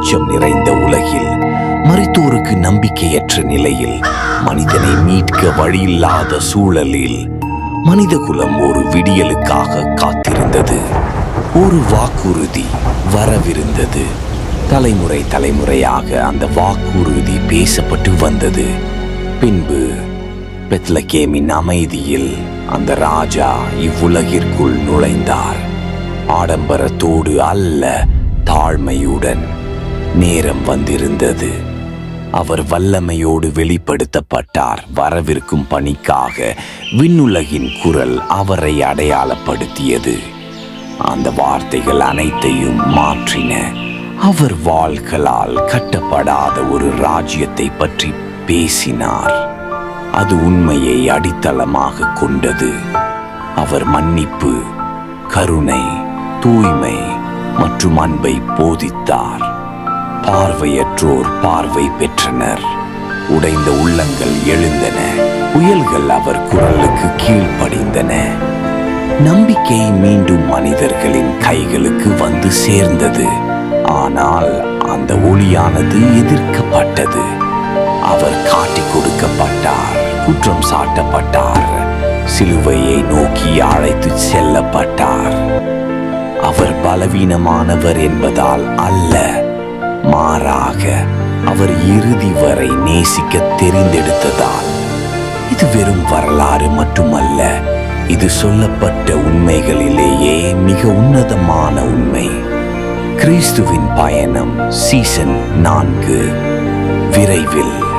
அச்சம் நிறைந்த உலகில் மருத்துவருக்கு நம்பிக்கையற்ற நிலையில் மனிதனை மீட்க வழியில்லாத சூழலில் மனிதகுலம் ஒரு விடியலுக்காக காத்திருந்தது. ஒரு வாக்குறுதி வரவிருந்தது. தலைமுறை தலைமுறையாக அந்த வாக்குறுதி பேசப்பட்டு வந்தது. பின்பு பெத்லகேமின் அமைதியில் அந்த ராஜா இவ்வுலகிற்குள் நுழைந்தார். ஆடம்பரத்தோடு அல்ல தாழ்மையுடன். நேரம் வந்திருந்தது. அவர் வல்லமையோடு வெளிப்படுத்தப்பட்டார். வரவிருக்கும் பணிக்காக விண்ணுலகின் குரல் அவரை அடையாளப்படுத்தியது. அந்த வார்த்தைகள் அனைத்தையும் மாற்றின. அவர் வாள்களால் கட்டப்படாத ஒரு ராஜ்யத்தை பற்றி பேசினார். அது உண்மையை அடித்தளமாக கொண்டது. அவர் மன்னிப்பு கருணை தூய்மை மற்றும் அன்பை போதித்தார். பார்வையற்றோர் பார்வை பெற்றனர். உடைந்த உள்ளங்கள் எழுந்தன. புயல்கள் அவர் குரலுக்கு கீழ்ப்படிந்தன. நம்பிக்கை மீண்டும் மனிதர்களின் கைகளுக்கு வந்து சேர்ந்தது. ஆனால் அந்த ஒளியானது எதிர்க்கப்பட்டது. அவர் காட்டிக் கொடுக்கப்பட்டார் குற்றம் சாட்டப்பட்டார் சிலுவையை நோக்கி அழைத்து செல்லப்பட்டார். அவர் பலவீனமானவர் என்பதால் அல்ல. மாறாக அவர் இறுதி வரை நேசிக்க தெரிந்தெடுத்ததால். இது வெறும் வரலாறு மட்டுமல்ல இது சொல்லப்பட்ட உண்மைகளிலேயே மிக உன்னதமான உண்மை. கிறிஸ்துவின் பயணம் சீசன் நான்கு விரைவில்.